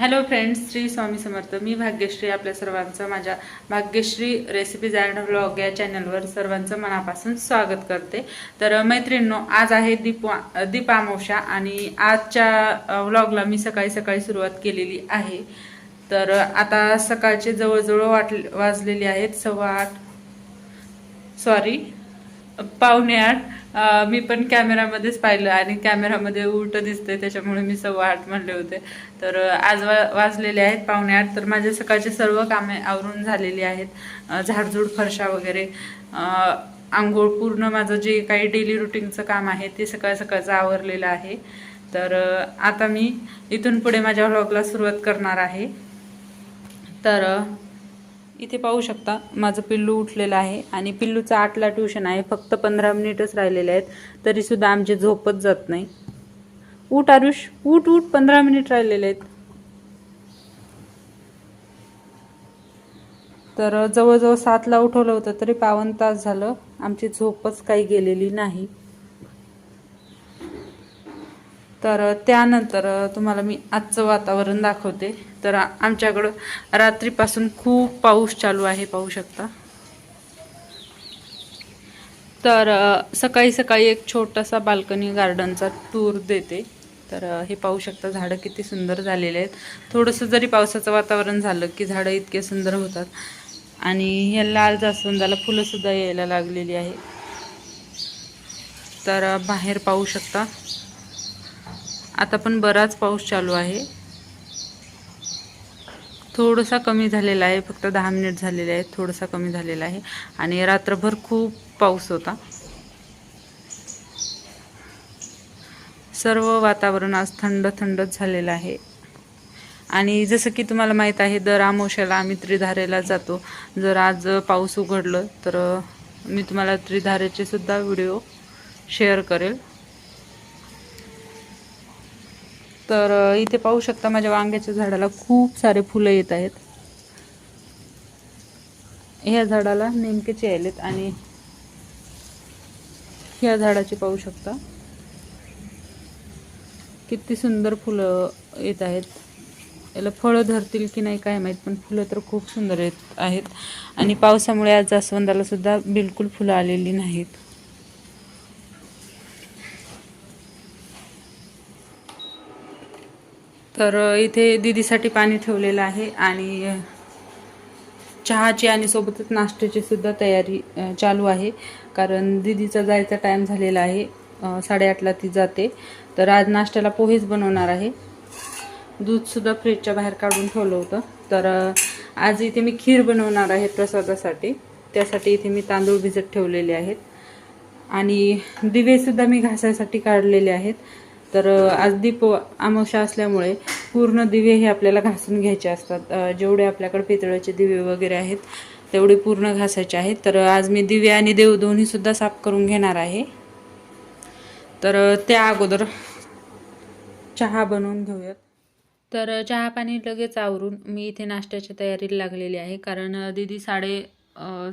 Hello friends Shri Swami Samarth. मी भाग्यश्री आपल्या सर्वांचं माझ्या भाग्यश्री रेसिपीज अँड व्लॉग या चॅनलवर सर्वांचं मनापासून स्वागत करते. तर मैत्रिणींनो आज आहे दीपा दीपामावशा आणि आजच्या व्लॉगला मी सकाळी सकाळी सुरुवात केलेली आहे. तर आता सकाळचे जवळजवळ वाट वाजलेले आहेत सव्वा आठ. सॉरी पावणे आठ. मी पण कॅमेरामध्येच पाहिलं आणि कॅमेरामध्ये उलट दिसतंय त्याच्यामुळे मी सव्वा आठ म्हणले होते. तर आज वा वाजलेले आहेत पावणे आठ तर माझे सकाळचे सर्व कामे आवरून झालेली आहेत. झाडझूड फरशा वगैरे आंघोळ पूर्ण माझं जे काही डेली रुटीनचं काम आहे ते सकाळ सकाळचं आवरलेलं आहे. तर आता मी इथून पुढे माझ्या व्लॉगला सुरुवात करणार आहे. तर इथे पाहू शकता माझं पिल्लू उठलेलं आहे आणि पिल्लूचं आठला ट्युशन आहे फक्त पंधरा मिनिटच राहिलेले आहेत तरीसुद्धा आमची झोपच जात नाही. उठ आरुष उठ उठ पंधरा मिनिट राहिलेले आहेत. तर जवळजवळ सातला उठवलं होतं तरी पावन तास झालं आमची झोपच काही गेलेली नाही. तर त्यानंतर तुम्हाला मी आजचं वातावरण दाखवते. तर आमच्याकडं रात्रीपासून खूप पाऊस चालू आहे पाहू शकता. तर सकाळी सकाळी एक छोटासा बाल्कनी गार्डनचा टूर देते. तर हे पाहू शकता झाडं किती सुंदर झालेले आहेत. थोडंसं जरी पावसाचं वातावरण झालं की झाडं इतके सुंदर होतात. आणि ह्या लाल जास्वंदाला फुलंसुद्धा यायला लागलेली आहे. तर बाहेर पाहू शकता. आता पण बराच पाऊस चालू आहे. थोडासा कमी झालेला आहे फक्त दहा मिनिट झालेले आहेत थोडासा कमी झालेला आहे. आणि रात्रभर खूप पाऊस होता. सर्व वातावरण आज थंड थंडच झालेलं आहे. आणि जसं की तुम्हाला माहीत आहे दर आमोशाला आम्ही त्रिधारेला जातो. जर आज पाऊस उघडलं तर मी तुम्हाला त्रिधारेचे सुद्धा व्हिडिओ शेअर करेल. तर इथे पाहू शकता माझ्या वांग्याच्या झाडाला खूप सारे फुलं येत आहेत. ह्या झाडाला नेमकेच यायलेत आणि ह्या झाडाचे पाहू शकता. किती सुंदर फुलं येत आहेत. याला फळं धरतील की नाही काय माहीत पण फुलं तर खूप सुंदर येत आहेत. आणि पावसामुळे आज जास्वंदाला सुद्धा बिलकुल फुलं आलेली नाहीत. तर इथे दीदीसाठी पाणी ठेवलेलं आहे आणि चहाची आणि सोबतच नाश्त्याची सुद्धा तयारी चालू आहे. कारण दिदीचा जायचा टाईम झालेला आहे. साडेआठला ती जाते. तर आज नाश्त्याला पोहेच बनवणार आहे. दूधसुद्धा फ्रीजच्या बाहेर काढून ठेवलं होतं. तर आज इथे मी खीर बनवणार आहे प्रसादासाठी. त्यासाठी इथे मी तांदूळ भिजत ठेवलेले आहेत. आणि दिवेसुद्धा मी घासायसाठी काढलेले आहेत. तर आज दीप आमोशा असल्यामुळे पूर्ण दिवे हे आपल्याला घासून घ्यायचे असतात. जेवढे आपल्याकडे पितळाचे दिवे वगैरे आहेत तेवढे पूर्ण घासायचे आहेत. तर आज मी दिवे आणि देव दोन्हीसुद्धा साफ करून घेणार आहे. तर त्या अगोदर चहा बनवून घेऊयात. तर चहा पाणी लगेच आवरून मी इथे नाश्त्याच्या तयारीला लागलेली आहे. कारण दिदी दीदी साडे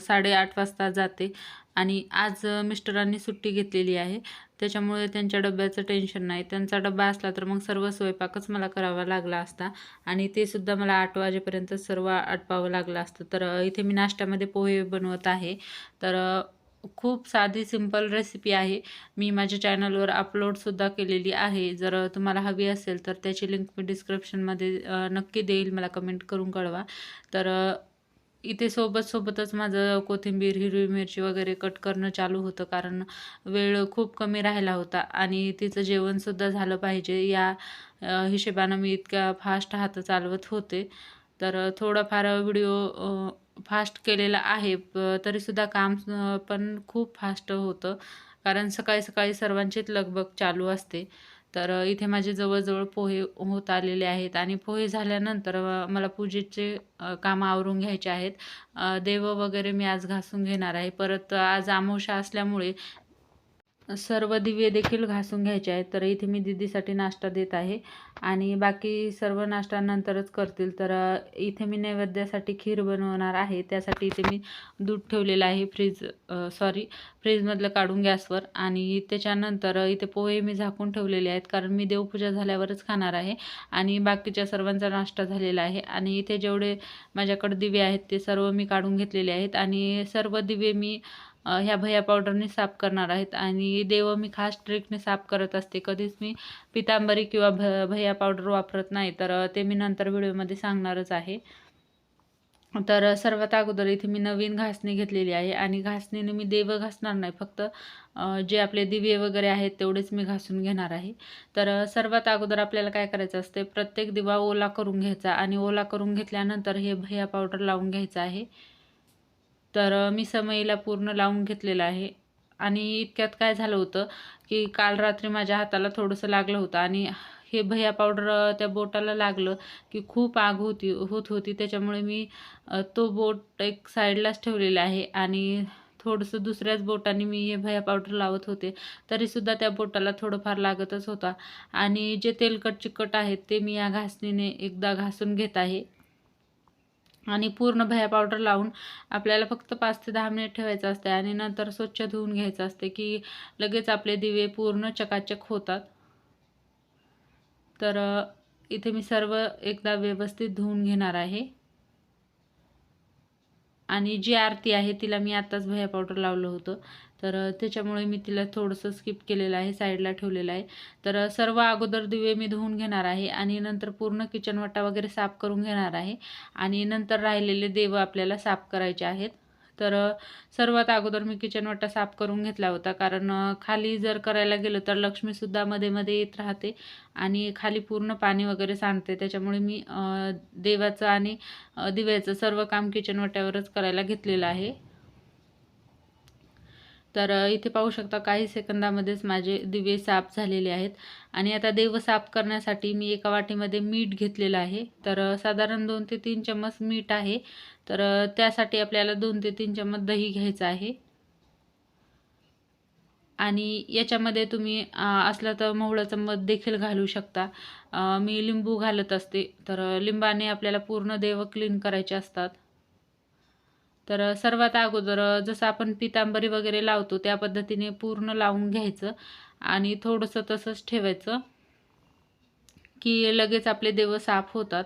साडेआठ वाजता जाते आणि आज मिस्टरांनी सुट्टी घेतलेली आहे. त्याच्यामुळे त्यांच्या डब्याचं टेन्शन नाही. त्यांचा डब्बा असला तर मग सर्व स्वयंपाकच मला करावा लागला असता. आणि ते सुद्धा मला आठ वाजेपर्यंत सर्व आटपावं लागलं असतं. तर इथे मी नाश्त्यामध्ये पोहे बनवत आहे. तर खूप साधी सिंपल रेसिपी आहे. मी माझ्या चॅनलवर अपलोडसुद्धा केलेली आहे. जर तुम्हाला हवी असेल तर त्याची लिंक मी डिस्क्रिप्शनमध्ये नक्की देईल. मला कमेंट करून कळवा. तर इथे सोबत सोबतच माझं कोथिंबीर हिरवी मिरची वगैरे कट करणं चालू होतं. कारण वेळ खूप कमी राहिला होता आणि तिचं जेवणसुद्धा झालं पाहिजे. या हिशेबानं मी इतक्या फास्ट हात चालवत होते. तर थोडाफार व्हिडिओ फास्ट केलेला आहे. प- तरीसुद्धा काम पण खूप फास्ट होतं. कारण सकाळी सकाळी सर्वांचीच लगबग चालू असते. तर इथे माझे जवळजवळ पोहे होत आलेले आहेत आणि पोहे झाल्यानंतर मला पूजेचे कामं आवरून घ्यायचे आहेत. देव वगैरे मी आज घासून घेणार आहे. परत आज आमोशा असल्यामुळे सर्व दिवे देखील घासून घ्यायचे आहेत. तर इथे मी दिदीसाठी नाश्ता देत आहे. आणि बाकी सर्व नाश्ता नंतरच करतील. तर इथे मी नैवेद्यासाठी खीर बनवणार आहे. त्यासाठी इथे मी दूध ठेवलेलं आहे फ्रीज सॉरी फ्रीजमधलं काढून गॅसवर. आणि त्याच्यानंतर इथे पोहे मी झाकून ठेवलेले आहेत. कारण मी देवपूजा झाल्यावरच खाणार आहे. आणि बाकीच्या सर्वांचा नाश्ता झालेला आहे. आणि इथे जेवढे माझ्याकडे दिवे आहेत ते सर्व मी काढून घेतलेले आहेत. आणि सर्व दिवे मी ह्या भया पावडरने साफ करणार आहेत. आणि देव मी खास ट्रिकने साफ करत असते. कधीच मी पितांबरी किंवा भ भया पावडर वापरत नाही. तर ते मी नंतर व्हिडिओमध्ये सांगणारच आहे. तर सर्वात अगोदर इथे मी नवीन घासणी घेतलेली आहे. आणि घासणीने मी देव घासणार नाही. फक्त जे आपले दिवे वगैरे आहेत तेवढेच मी घासून घेणार आहे. तर सर्वात अगोदर आपल्याला काय करायचं असते? प्रत्येक दिवा ओला करून घ्यायचा. आणि ओला करून घेतल्यानंतर हे भया पावडर लावून घ्यायचं आहे. तर मी समईला पूर्ण लावून घेतलेलं आहे. आणि इतक्यात काय झालं होतं की काल रात्री माझ्या हाताला थोडंसं लागलं होतं. आणि हे भया पावडर त्या बोटाला लागलं की खूप आग होती होत होती. त्याच्यामुळे मी तो बोट एक साईडलाच ठेवलेला आहे. आणि थोडंसं दुसऱ्याच बोटाने मी हे भया पावडर लावत होते. तरीसुद्धा त्या बोटाला थोडंफार लागतच होता. आणि जे तेलकट चिकट आहेत ते मी या घासणीने एकदा घासून घेत आहे. आणि पूर्ण भया पावडर लावून आपल्याला फक्त पाच ते दहा मिनिट ठेवायचं असते आणि नंतर स्वच्छ धुवून घ्यायचं असते की लगेच आपले दिवे पूर्ण चकाचक होतात. तर इथे मी सर्व एकदा व्यवस्थित धुवून घेणार आहे. आणि जी आरती आहे तिला मी आत्ताच भया पावडर लावलं होतं. तर त्याच्यामुळे मी तिला थोडंसं स्किप केलेलं आहे साईडला ठेवलेलं आहे. तर सर्व अगोदर दिवे मी धुवून घेणार आहे आणि नंतर पूर्ण किचन वाटा वगैरे साफ करून घेणार आहे. आणि नंतर राहिलेले देव आपल्याला साफ करायचे आहेत. तर सर्वात अगोदर मी किचन वाटा साफ करून घेतला होता. कारण खाली जर करायला गेलं तर लक्ष्मीसुद्धा मध्ये मध्ये येत राहते आणि खाली पूर्ण पाणी वगैरे सांडते. त्याच्यामुळे मी देवाचं आणि दिव्याचं सर्व काम किचन वाट्यावरच करायला घेतलेलं आहे. तर इथे पाहू शकता काही सेकंदामध्येच माझे दिवे साफ झालेले आहेत. आणि आता देव साफ करण्यासाठी मी एका वाटीमध्ये मीठ घेतलेलं आहे. तर साधारण दोन ते तीन चम्मच मीठ आहे. तर त्यासाठी आपल्याला दोन ते तीन चम्मच दही घ्यायचं आहे. आणि याच्यामध्ये तुम्ही असलं तर मोहळाचं मध देखील घालू शकता. मी लिंबू घालत असते. तर लिंबाने आपल्याला पूर्ण देव क्लीन करायचे असतात. तर सर्वात अगोदर जसं आपण पितांबरी वगैरे लावतो त्या पद्धतीने पूर्ण लावून घ्यायचं आणि थोडंसं तसंच ठेवायचं की लगेच आपले देव साफ होतात.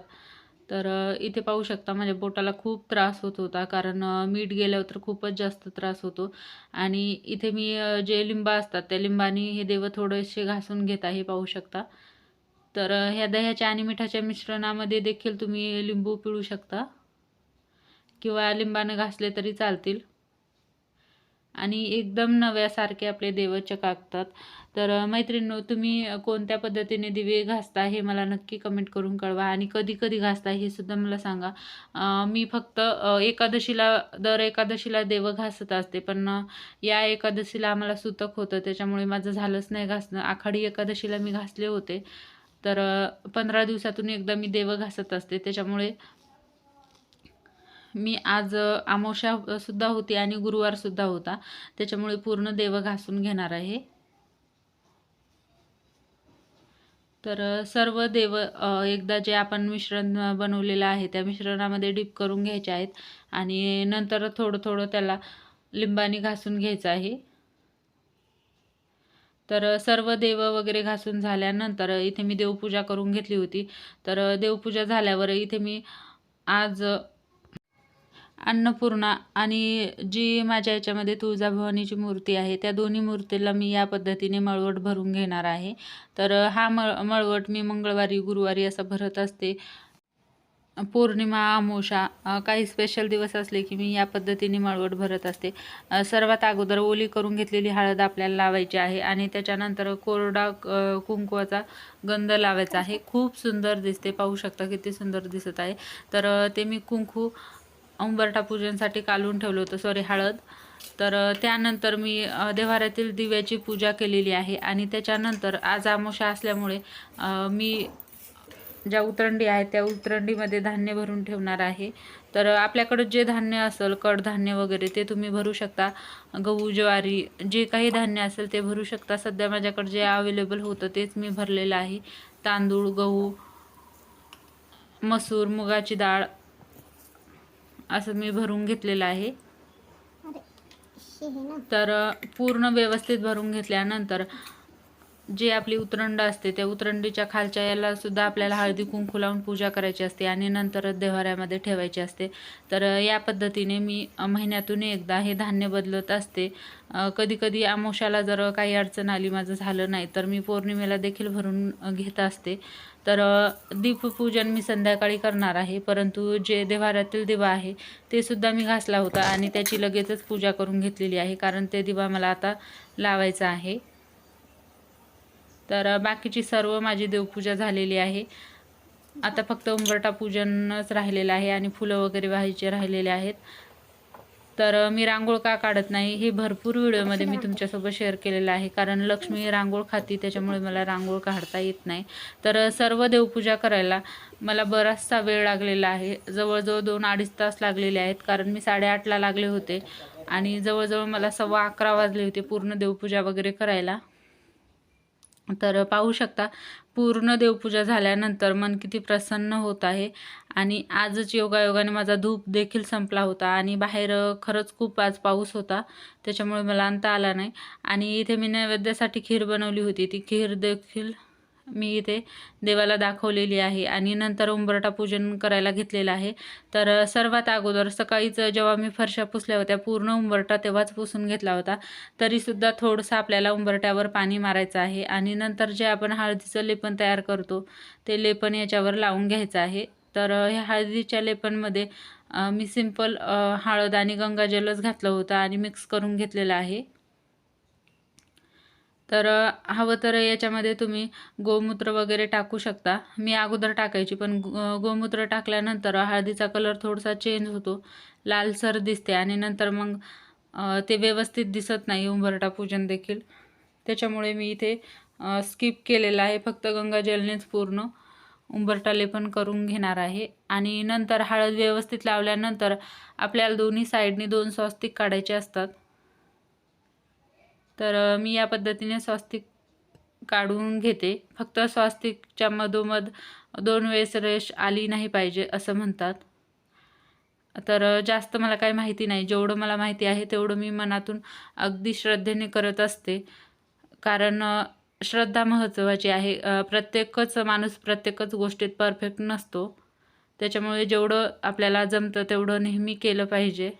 तर इथे पाहू शकता माझ्या बोटाला खूप त्रास होत होता कारण मीठ गेल्यावर तर खूपच जास्त त्रास होतो. आणि इथे मी जे लिंबा असतात त्या लिंबाने हे देव थोडेसे घासून घेत आहे पाहू शकता. तर ह्या दह्याच्या आणि मिठाच्या मिश्रणामध्ये देखील तुम्ही लिंबू पिळू शकता. किंवा लिंबानं घासले तरी चालतील. आणि एकदम नव्यासारखे आपले देव चकाकतात. तर मैत्रिणींनो तुम्ही कोणत्या पद्धतीने दिवे घासता हे मला नक्की कमेंट करून कळवा. आणि कधी कधी घासता हे सुद्धा मला सांगा. मी फक्त एकादशीला दर एकादशीला देव घासत असते. पण या एकादशीला आम्हाला सुतक होतं. त्याच्यामुळे माझं झालंच नाही घासणं. आखाडी एकादशीला मी घासले होते. तर पंधरा दिवसातून एकदा मी देव घासत असते. त्याच्यामुळे मी आज अ, होती आणि गुरुवारसुद्धा होता. त्याच्यामुळे पूर्ण देव घासून घेणार आहे. तर सर्व देव एकदा जे आपण मिश्रण बनवलेलं आहे त्या मिश्रणामध्ये डीप करून घ्यायचे आहेत. आणि नंतर थोडं थोडं त्याला लिंबाने घासून घ्यायचं आहे. तर सर्व देव वगैरे घासून झाल्यानंतर इथे मी देवपूजा करून घेतली होती. तर देवपूजा झाल्यावर इथे मी आज अन्नपूर्णा आणि जी माझ्या याच्यामध्ये तुळजाभवानीची मूर्ती आहे त्या दोन्ही मूर्तीला मी या पद्धतीने मळवट भरून घेणार आहे. तर हा मळ मळवट मी मंगळवारी गुरुवारी असा भरत असते. पौर्णिमा अमावस्या काही स्पेशल दिवस असले की मी या पद्धतीने मळवट भरत असते. सर्वात अगोदर ओली करून घेतलेली हळद आपल्याला लावायची आहे आणि त्याच्यानंतर कोरडा कुंकवाचा गंध लावायचा आहे. खूप सुंदर दिसते. पाहू शकता किती सुंदर दिसत आहे. तर ते मी कुंकू उंबरठा पूजनसाठी कालून ठेवलं होतं. सॉरी हळद. तर त्यानंतर मी देवाऱ्यातील दिव्याची पूजा केलेली आहे आणि त्याच्यानंतर आज आमोशा असल्यामुळे मी ज्या उतरंडी आहेत त्या उतरंडीमध्ये धान्य भरून ठेवणार आहे. तर आपल्याकडं जे धान्य असेल कडधान्य वगैरे ते तुम्ही भरू शकता. गहू ज्वारी जे काही धान्य असेल ते भरू शकता. सध्या माझ्याकडे जे अवेलेबल होतं तेच मी भरलेलं आहे. तांदूळ गहू मसूर मुगाची डाळ असं मी भरून घेतलेलं आहे. तर पूर्ण व्यवस्थित भरून घेतल्यानंतर जे आपली उतरंड असते त्या उतरंडीच्या खालच्या याला सुद्धा आपल्याला हळदी कुंकू लावून पूजा करायची असते आणि नंतरच देव्हाऱ्यामध्ये ठेवायची असते. तर या पद्धतीने मी महिन्यातून एकदा हे धान्य बदलत असते. कधी कधी आमोशाला जर काही अडचण आली माझं झालं नाही तर मी पौर्णिमेला देखील भरून घेत असते. तर दीपपूजन मी संध्याकाळी करणार आहे परंतु जे देव्हाऱ्यातील दिवा आहे ते सुद्धा मी घासला होता आणि त्याची लगेचच पूजा करून घेतलेली आहे कारण ते दिवा मला आता लावायचा आहे. तर बाकीची सर्व माझी देवपूजा झालेली आहे. आता फक्त उंबरटा पूजनच राहिलेलं आहे आणि फुलं वगैरे व्हायचे राहिलेले आहेत. तर मी रांगोळ का काढत नाही हे भरपूर व्हिडिओमध्ये मी तुमच्यासोबत शेअर केलेलं आहे. कारण लक्ष्मी रांगोळ खाती त्याच्यामुळे मला रांगोळ काढता येत नाही. तर सर्व देवपूजा करायला मला बराचसा वेळ लागलेला आहे. जवळजवळ दोन अडीच तास लागलेले आहेत. कारण मी साडेआठला लागले होते आणि जवळजवळ मला सव्वा अकरा वाजले होते पूर्ण देवपूजा वगैरे करायला. तर पाहू शकता पूर्ण देवपूजा झाल्यानंतर मन किती प्रसन्न होत आहे. आणि आजच योगायोगाने माझा धूप देखील संपला होता आणि बाहेर खरंच खूप आज पाऊस होता त्याच्यामुळे मला आणता आला नाही. आणि इथे मी नैवेद्यासाठी खीर बनवली होती ती खीर देखील मी इथे देवाला दाखवलेली आहे आणि नंतर उंबरटा पूजन करायला घेतलेलं आहे. तर सर्वात अगोदर सकाळीच जेव्हा मी फरशा पुसल्या होत्या पूर्ण उंबरटा तेव्हाच पुसून घेतला होता. तरीसुद्धा थोडंसं आपल्याला उंबरट्यावर पाणी मारायचं आहे आणि नंतर जे आपण हळदीचं लेपन तयार करतो ते लेपन याच्यावर लावून घ्यायचं आहे. तर ह्या हळदीच्या लेपनमध्ये मी सिंपल हळद आणि गंगाजलच घातलं होतं आणि मिक्स करून घेतलेलं आहे. तर हवं तर याच्यामध्ये तुम्ही गोमूत्र वगैरे टाकू शकता. मी अगोदर टाकायची पण गोमूत्र टाकल्यानंतर हळदीचा कलर थोडासा चेंज होतो. लालसर दिसते आणि नंतर मग ते व्यवस्थित दिसत नाही उंबरटा पूजन देखील. त्याच्यामुळे मी इथे स्किप केलेलं आहे. फक्त गंगाजलनेच पूर्ण उंबरटा लेपन करून घेणार आहे. आणि नंतर हळद व्यवस्थित लावल्यानंतर आपल्याला दोन्ही साईडनी दोन स्वस्तिक काढायचे असतात. तर मी या पद्धतीने स्वास्तिक काढून घेते. फक्त स्वास्तिकच्या मधोमध दोन वेळेस रेष आली नाही पाहिजे असं म्हणतात. तर जास्त मला काही माहिती नाही. जेवढं मला माहिती आहे तेवढं मी मनातून अगदी श्रद्धेने करत असते. कारण श्रद्धा महत्त्वाची आहे. प्रत्येकच माणूस प्रत्येकच गोष्टीत परफेक्ट नसतो. त्याच्यामुळे जेवढं आपल्याला जमतं तेवढं नेहमी केलं पाहिजे.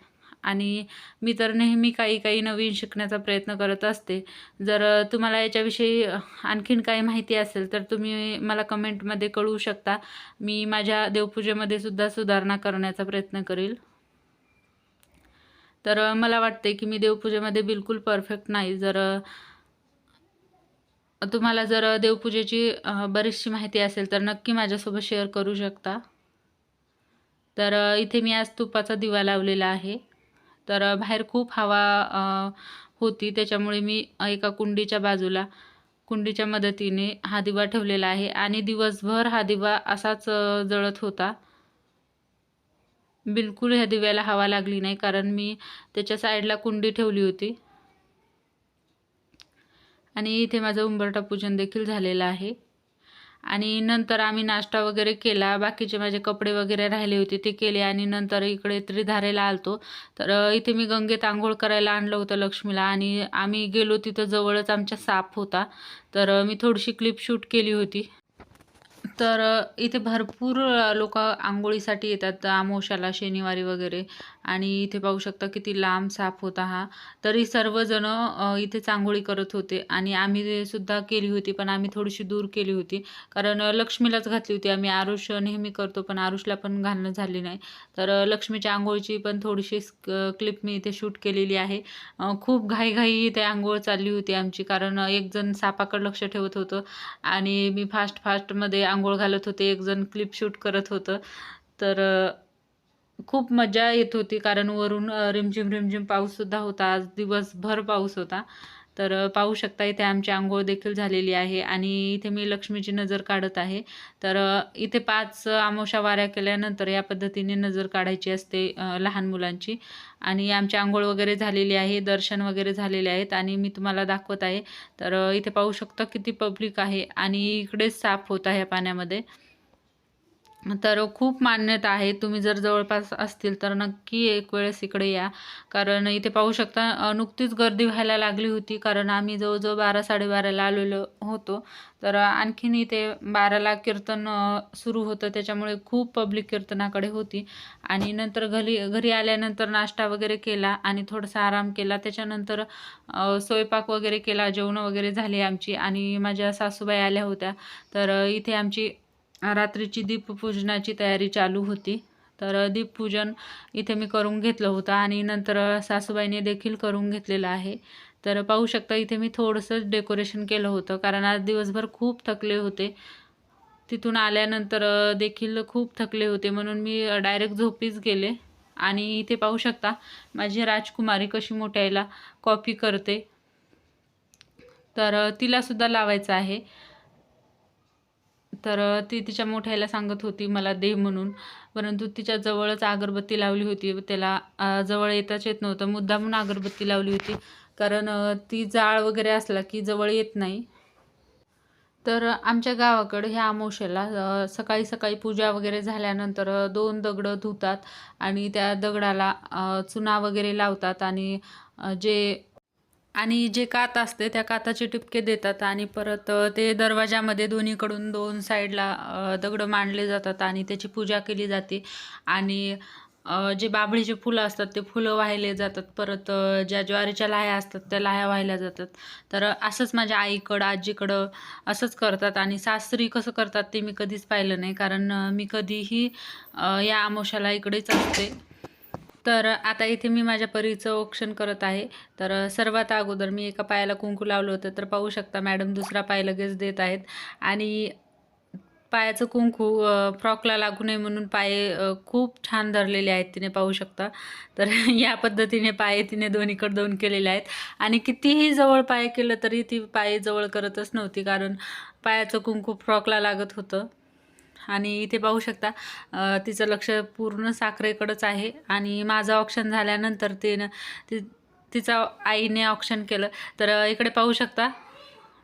आणि मी तर नेहमी काही काही नवीन शिकण्याचा प्रयत्न करत असते. जर तुम्हाला याच्याविषयी आणखीन काही माहिती असेल तर तुम्ही मला कमेंटमध्ये कळवू शकता. मी माझ्या देवपूजेमध्ये सुद्धा सुधारणा करण्याचा प्रयत्न करेल. तर मला वाटते की मी देवपूजेमध्ये बिलकुल परफेक्ट नाही. जर तुम्हाला जर देवपूजेची बरीचशी माहिती असेल तर नक्की माझ्यासोबत शेअर करू शकता. तर इथे मी आज तुपाचा दिवा लावलेला आहे. तर बाहेर खूप हवा होती. त्याच्यामुळे मी एका कुंडीच्या बाजूला कुंडीच्या मदतीने हा दिवा ठेवलेला आहे. आणि दिवसभर हा दिवा असाच जळत होता. बिलकुल ह्या दिव्याला हवा लागली नाही कारण मी त्याच्या साईडला कुंडी ठेवली होती. आणि इथे माझं उंबरटा पूजन देखील झालेलं आहे. आणि नंतर आम्ही नाश्ता वगैरे केला. बाकीचे माझे कपडे वगैरे राहिले होते ते केले आणि नंतर इकडे त्रिधारेला आलतो. तर इथे मी गंगेत आंघोळ करायला आणलं होतं लक्ष्मीला आणि आम्ही गेलो तिथं जवळच आमच्या साप होता. तर मी थोडीशी क्लिप शूट केली होती. तर इथे भरपूर लोक आंघोळीसाठी येतात अमावश्याला शनिवारी वगैरे. आणि इथे पाहू शकता किती लांब साप होता हा तरी सर्वजण इथे चांगोळी करत होते आणि आम्ही सुद्धा केली होती पण आम्ही थोडीशी दूर केली होती. कारण लक्ष्मीलाच घातली होती. आम्ही आरुष नेहमी करतो पण आरुषला पण घालणं झाली नाही. तर लक्ष्मीच्या आंघोळीची पण थोडीशी क्लिप मी इथे शूट केलेली आहे. खूप घाईघाई इथे आंघोळ चालली होती आमची कारण एकजण सापाकडे लक्ष ठेवत होतं आणि मी फास्ट फास्टमध्ये आंघोळ घालत होते. एकजण क्लिप शूट करत होतं. तर खूप मजा येत होती कारण वरून रिमझिम रिमझिम पाऊससुद्धा होता. आज दिवसभर पाऊस होता. तर पाहू शकता इथे आमची आंघोळ देखील झालेली आहे आणि इथे मी लक्ष्मीची नजर काढत आहे. तर इथे पाच आमोशा वाऱ्या केल्यानंतर या पद्धतीने नजर काढायची असते लहान मुलांची. आणि आमची आंघोळ वगैरे झालेली आहे दर्शन वगैरे झालेले आहेत आणि मी तुम्हाला दाखवत आहे. तर इथे पाहू शकता किती पब्लिक आहे आणि इकडेच साफ होत आहे पाण्यामध्ये. तर खूप मान्यता आहे. तुम्ही जर जवळपास असतील तर नक्की एक वेळेस इकडे या. कारण इथे पाहू शकता नुकतीच गर्दी व्हायला लागली होती. कारण आम्ही जवळजवळ बारा साडेबाराला आलेलो होतो. तर आणखीन इथे बाराला कीर्तन सुरू होतं. त्याच्यामुळे खूप पब्लिक कीर्तनाकडे होती. आणि नंतर घरी घरी आल्यानंतर नाश्ता वगैरे केला आणि थोडासा आराम केला. त्याच्यानंतर स्वयंपाक वगैरे केला. जेवणं वगैरे झाली आमची. आणि माझ्या सासूबाई आल्या होत्या. तर इथे आमची रात्रीची दीपपूजनाची तयारी चालू होती. तर दीपपूजन इथे मी करून घेतलं होतं आणि नंतर सासूबाईने देखील करून घेतलेलं आहे. तर पाहू शकता इथे मी थोडंसं डेकोरेशन केलं होतं कारण आज दिवसभर खूप थकले होते. तिथून आल्यानंतर देखील खूप थकले होते म्हणून मी डायरेक्ट झोपीच गेले. आणि इथे पाहू शकता माझी राजकुमारी कशी मोठ्याला कॉपी करते. तर तिलासुद्धा लावायचं आहे. तर ती तिच्या मोठ्याला सांगत होती मला दे म्हणून. परंतु तिच्या जवळच अगरबत्ती लावली होती. त्याला जवळ येताच येत नव्हतं. मुद्दामून अगरबत्ती लावली होती. कारण ती जाळ वगैरे असला की जवळ येत नाही. तर आमच्या गावाकडं ह्या अमावश्याला सकाळी सकाळी पूजा वगैरे झाल्यानंतर दोन दगडं धुतात आणि त्या दगडाला चुना वगैरे लावतात आणि जे आणि जे कात असते त्या काताचे टिपके देतात आणि परत ते दरवाजामध्ये दोन्हीकडून दोन साईडला दगडं मांडले जातात आणि त्याची पूजा केली जाते. आणि जे बाभळीचे फुलं असतात ते फुलं वाहिले जातात. परत ज्या ज्वारीच्या लाह्या असतात त्या लाह्या वाहिल्या जातात. तर असंच माझ्या आईकडं आजीकडं असंच करतात आणि सासरी कसं करतात ते मी कधीच पाहिलं नाही. कारण मी कधीही या आमोशाला इकडेच असते. तर आता इथे मी माझ्या परीचं औक्षण करत आहे. तर सर्वात अगोदर मी एका पायाला कुंकू लावलं होतं. तर पाहू शकता मॅडम दुसरा पाय लगेच देत आहेत. आणि पायाचं कुंकू फ्रॉकला लागू नये म्हणून पाय खूप छान धरलेले आहेत तिने पाहू शकता. तर या पद्धतीने पाय तिने दोन्हीकडे दोन केलेले आहेत. आणि कितीही जवळ पाय केलं तरी ती पाय जवळ करतच नव्हती कारण पायाचं कुंकू फ्रॉकला लागत होतं. आणि इथे पाहू शकता तिचं लक्ष पूर्ण साखरेकडंच आहे. आणि माझं ऑप्शन झाल्यानंतर तिनं ति तिचा आईने ऑप्शन केलं. तर इकडे पाहू शकता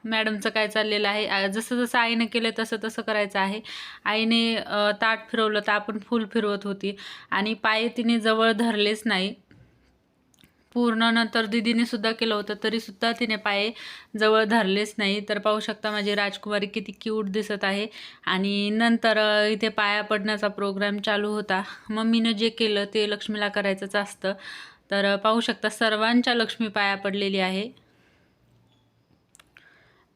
मॅडमचं काय चाललेलं आहे. जसं जसं आईने केलं तसं तसं करायचं आहे. आईने ताट फिरवलं तर आपण फूल फिरवत होती. आणि पाय तिने जवळ धरलेच नाही. पूर्ण नंतर दिदीने सुद्धा केलं होतं तरी सुद्धा तिने पाय जवळ धरलेच नाही. तर पाहू शकता माझी राजकुमारी किती क्यूट दिसत आहे. आणि नंतर इथे पाया पडण्याचा प्रोग्राम चालू होता. मम्मीनं जे केलं ते लक्ष्मीला करायचंच असतं. तर पाहू शकता सर्वांच्या लक्ष्मी पाया पडलेली आहे.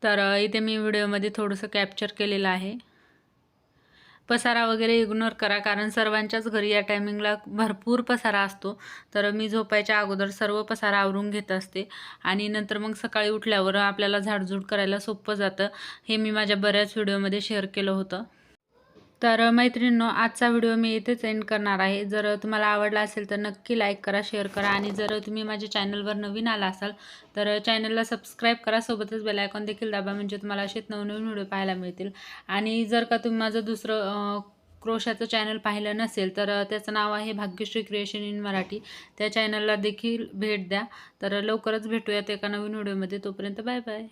तर इथे मी व्हिडिओमध्ये थोडंसं कॅप्चर केलेलं आहे. पसारा वगैरे इग्नोर करा कारण सर्वांच्याच घरी या टायमिंगला भरपूर पसारा असतो. तर मी झोपायच्या अगोदर सर्व पसारा आवरून घेत असते. आणि नंतर मग सकाळी उठल्यावर आपल्याला झाडझूड करायला सोपं जातं. हे मी माझ्या बऱ्याच व्हिडिओमध्ये शेअर केलं होतं. तर मैत्रिणींनो आजचा व्हिडिओ मी इथेच एंड करणार आहे. जर तुम्हाला आवडला असेल तर नक्की लाईक करा शेअर करा आणि जर तुम्ही माझ्या चॅनलवर नवीन आला असाल तर चॅनलला सबस्क्राईब करा. सोबतच बेलायकॉन देखील दाबा म्हणजे तुम्हाला असेच नवनवीन व्हिडिओ पाहायला मिळतील. आणि जर का तुम्ही माझं दुसरं क्रोशाचं चॅनल पाहिलं नसेल तर त्याचं नाव आहे भाग्यश्री क्रिएशन इन मराठी. त्या चॅनलला देखील भेट द्या. तर लवकरच भेटूयात एका नवीन व्हिडिओमध्ये. तोपर्यंत बाय बाय